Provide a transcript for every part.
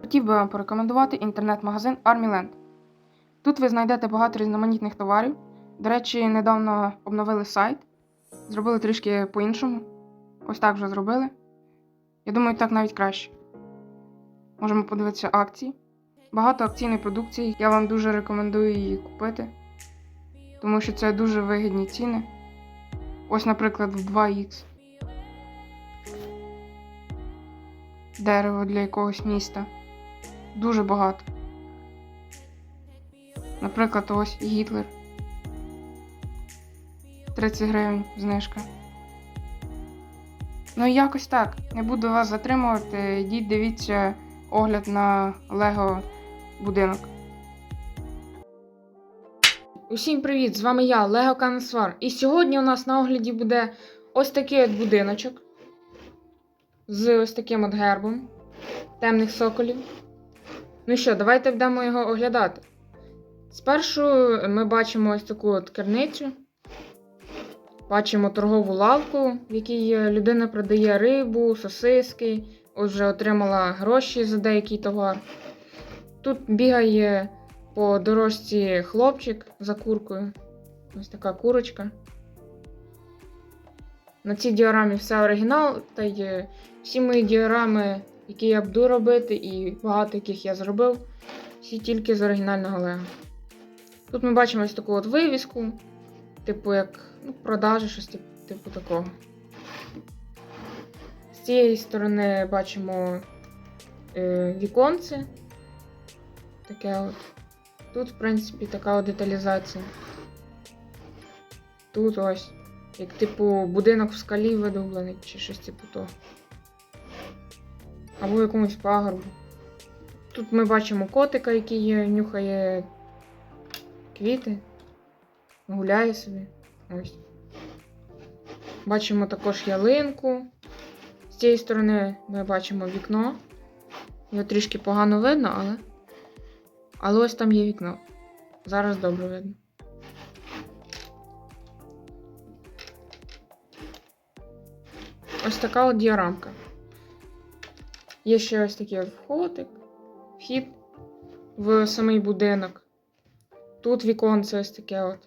Хотів би вам порекомендувати інтернет-магазин ArmyLand. Тут ви знайдете багато різноманітних товарів. До речі, недавно обновили сайт, зробили трішки по-іншому. Ось так вже зробили. Я думаю, так навіть краще. Можемо подивитися акції. Багато акційної продукції. Я вам дуже рекомендую її купити, тому що це дуже вигідні ціни. Ось, наприклад, в 2х. Дерево для якогось міста. Дуже багато. Наприклад, ось Гітлер. 30 гривень знижка. Ну і якось так. Не буду вас затримувати. Йдіть, дивіться огляд на Лего будинок. Усім привіт! З вами я, Лего Канесвар. І сьогодні у нас на огляді буде ось такий от будиночок. З ось таким от гербом темних соколів. Ну що, давайте будемо його оглядати. Спершу ми бачимо ось таку от керницю. Бачимо торгову лавку, в якій людина продає рибу, сосиски. Ось вже отримала гроші за деякий товар. Тут бігає по дорожці хлопчик за куркою. Ось така курочка. На цій діорамі все оригінал, та й всі мої діорами, які я буду робити, і багато яких я зробив, всі тільки з оригінального лего. Тут ми бачимо ось таку от вивіску, типу як ну, продажі, щось тип- типу такого. З цієї сторони бачимо е, віконце. Таке от. Тут, в принципі, така от деталізація. Тут ось. Як типу будинок в скалі видоблений, чи щось типу того. Або якомусь пагорбі. Тут ми бачимо котика, який нюхає квіти, гуляє собі. Ось. Бачимо також ялинку. З цієї сторони ми бачимо вікно. Його трішки погано видно, але. Але ось там є вікно. Зараз добре видно. Ось така от діорамка. Є ще ось такий входик, вхід в самий будинок. Тут віконце ось таке от.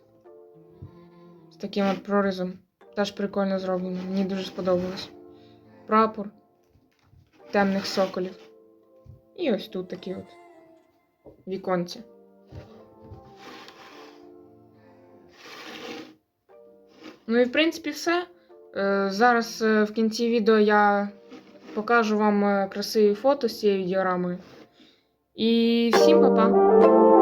З таким от прорізом. Теж прикольно зроблено. Мені дуже сподобалось. Прапор темних соколів. І ось тут такі от віконці. Ну і в принципі все. Е, Зараз е, в кінці відео я покажу вам е, красиві фото з цієї діорамою. І всім па-па!